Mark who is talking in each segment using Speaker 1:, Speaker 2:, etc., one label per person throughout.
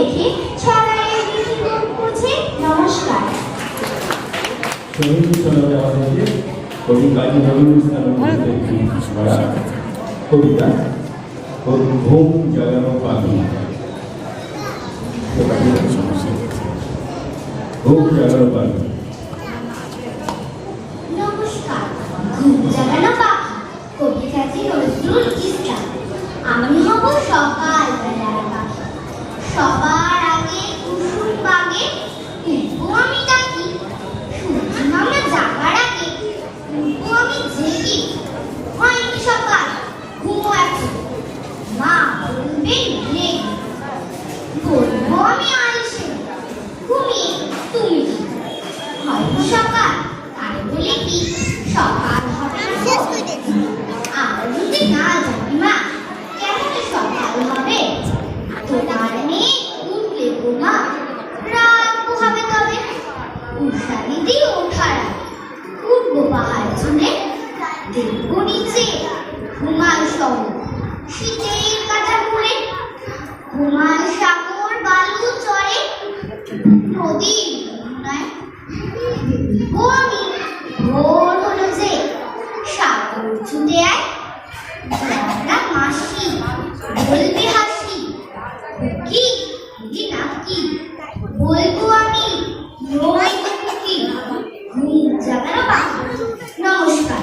Speaker 1: রেখে ছড়াইয়ের বুঝে নমস্কার।
Speaker 2: কবি কাজী নজরুল ইসলামের একটি কবিতা ঘুম জাগানো পাখি ঘুম জাগানো পাখি
Speaker 1: নমস্কার। ঘুম জাগানো পাখি কবি কাজী নজরুল ইসলাম। আমি হব সকাল সবার আগে কুসুম বাগে উঠবো আমি ডাকি সূর্য মামা জাগার আগে উঠবো আমি জেগে। হয়নি সকাল, ঘুমো এখন। মা বলবেন রেগে বলব আমি আলসে ঘুমিয়ে তুমি হয়তো সকাল তাই বলে কি সকাল হবে না গো? আমরা যদি না জানি মা কেমন সকাল হবে তোমার মেয়ে উঠলে গো মা রাত পোহাবে তবে উষানি দিয়ে ওঠার আগে উঠবো পাহাড় চুলে দেখব নিচে ঘুমায় সব শীতের কাটা ঘুরে ঘুমায় সাগর বালু চড়ে নদীর যমুনায় ও আমি ভোর হলো যে সাগর ছুটে আয় জোয়ারা মাসি বলবে হাসি কি কি না কি বলব আমি নই কি ঘুম জাগানো পাখি নমস্কার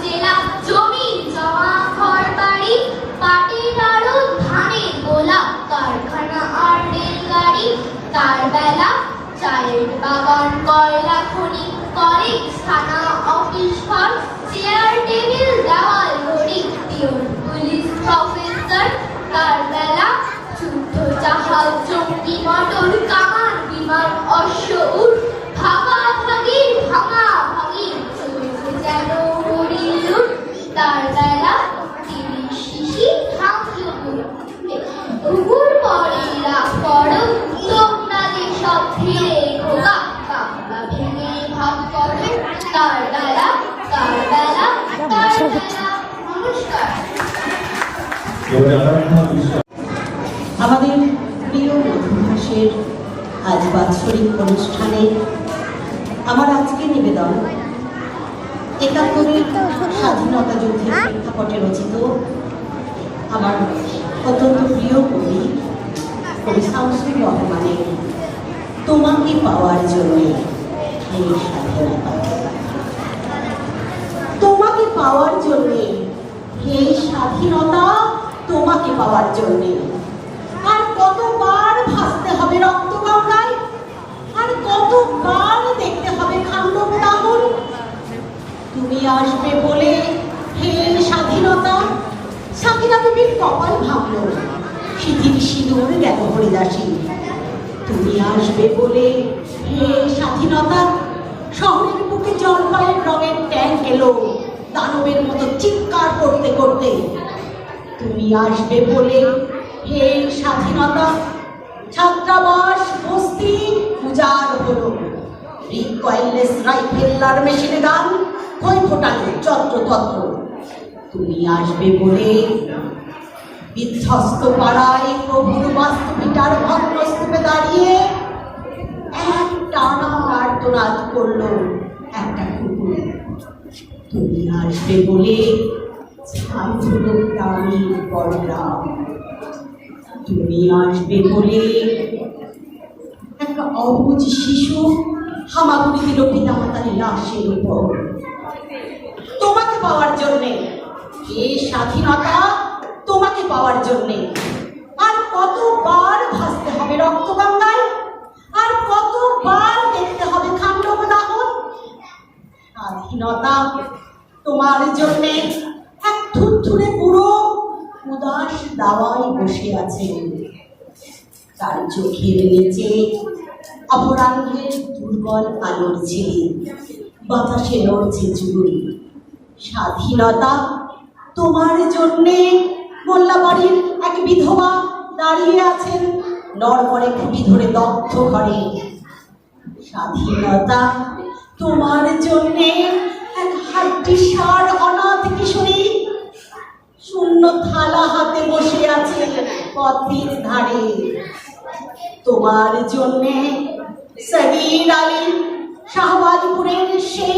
Speaker 1: তার বেলা চায়ের বাগান কয়লা করো তার বেলা তার বেলা তার বেলা নমস্কার।
Speaker 2: এবারে আরাধনা বিশ্বাস
Speaker 3: আমাদের প্রিয় মধুভাষের আজ বাৎসরিক অনুষ্ঠানে আমার আজকে নিবেদন, একাত্তরের স্বাধীনতা যুদ্ধের প্রেক্ষাপটে রচিত আমার অত্যন্ত প্রিয় কবি কবি শামসুর রহমানের, তোমাকে পাওয়ার জন্যে এই স্বাধীনতা। পাওয়ার জন্যে। হে স্বাধীনতা তোমাকে পাওয়ার জন্যে। আর কতবার ভাসতে হবে রক্ত গঙ্গায় আর কতবার দেখতে হবে খান্ডব দাহন তুমি আসবে বলে, হে স্বাধীনতা স্বাধীনতা বিপির কপাল ভাবল শিথির সিঁদুর গেল হরিদাসী। তুমি আসবে বলে, হে স্বাধীনতা দানবের মতো চিৎকার করতে করতে তুমি আসবে বলে, হে স্বাধীনতা, ছাত্রাবাস, বস্তি উজাড় হলো। রিকয়েললেস রাইফেলার মেশিনে গান, কই ফোটালে যত্রতত্র। তুমি আসবে বলে, বিধ্বস্ত পাড়ায় প্রভুর বাস্তুপিটার ভগ্নস্তূপে দাঁড়িয়ে এক টানা আর্তনাদ করল। তুমি আসবে বলে হলো প্রাণীর তুমি আসবে বলে একটা অবুঝ শিশু হামাগুড়ি দিল পিতা মাতার লাশের উপর। তোমাকে পাওয়ার জন্যে এ স্বাধীনতা, তোমাকে পাওয়ার জন্যে। আর কতবার ভাসতে হবে রক্তগঙ্গায়? আর কতবার দেখতে হবে খান্ডব দাহন? স্বাধীনতা তোমার জন্যে এক থুরথুরে বুড়ো উদাস দাওয়ায় বসে আছে। তার চোখের নিচে অপরাহ্নের দুর্বল আলোর ঝিলিক বাতাসে নড়ছে স্বাধীনতা তোমার জন্যে মোল্লাবাড়ির এক বিধবা দাঁড়িয়ে আছেন নরপরে খুঁটি ধরে দগ্ধ করে স্বাধীনতা তোমার জন্যে এক হাড্ডি সার অনাথ কিশোরী। শূন্য থালা হাতে বসে আছে পথের ধারে। তোমার জন্যে সগির আলী শাহবাজপুরের সেই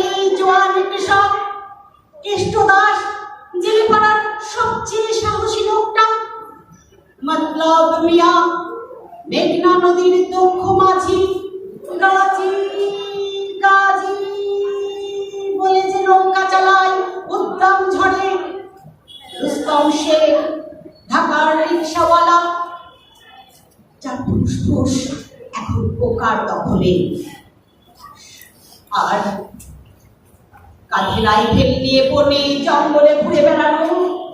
Speaker 3: শেখ ঢাকার রিক্সাওয়ালা। যার ফুসফুস এখন পোকার দখলে। আর কাঁধে রাইফেল নিয়ে বনে জঙ্গলে ঘুরে বেড়ানো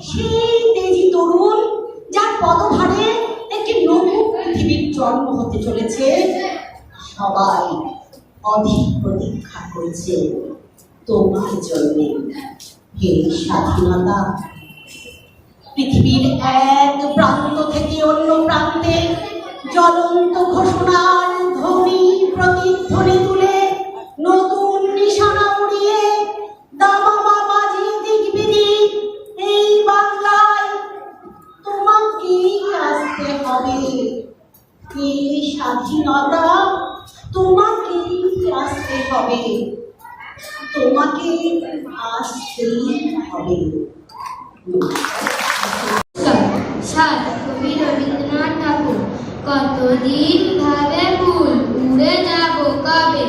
Speaker 3: সেই তেজি তরুণ, যার পদভারে একটি নতুন পৃথিবীর জন্ম হতে চলেছে। সবাই অধিক প্রতীক্ষা করছে তোমার জন্যে হে স্বাধীনতা পৃথিবীর এক প্রান্ত থেকে অন্য প্রান্তে জ্বলন্ত ঘোষণার ধ্বনি প্রতিধ্বনি তুলে নতুন নিশানা উড়িয়ে দামামা বাজিয়ে দিগবিদি এই বাংলায় তোমাকেই আসতে হবে। এই স্বাধীনতা তোমাকেই আসতে হবে। তোমাকে আসতেই হবে।
Speaker 1: সাত কবি রবীন্দ্রনাথ ঠাকুর কতদিন ভাবে ফুল উড়ে যাব কবে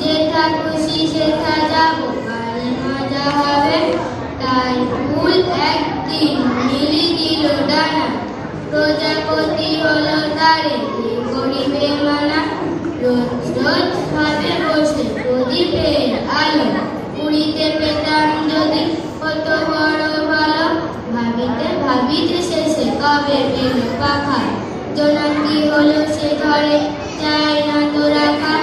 Speaker 1: যেথা খুশি সেথা যাব কারে মজা হবে তাই ফুল একদিন মিলি দিল ডানা প্রজাপতি হলো তারে কি করিবে মানা রোজ রোজ ভাবে বসে প্রদীপের ঘরে চাই না তো রাখা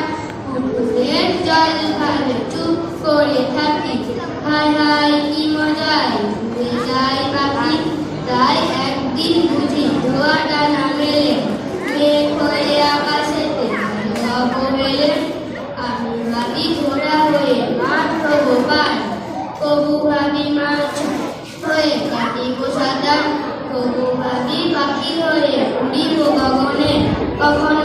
Speaker 1: পুকুরের জল ভাবে চুপ করে থাকি। হায় হায়, কি মজায় উড়ে যায় পাখি। তাই একদিন বুঝি ধোয়া ডানা মেলে। মেঘ হয়ে আকাশেতে অবহেলে আমি ভাবি ঘোড়া হয়ে মাঠ হব পার। কবু ভাবি মাছ হয়ে কাটিব সাদা। কবু কখনো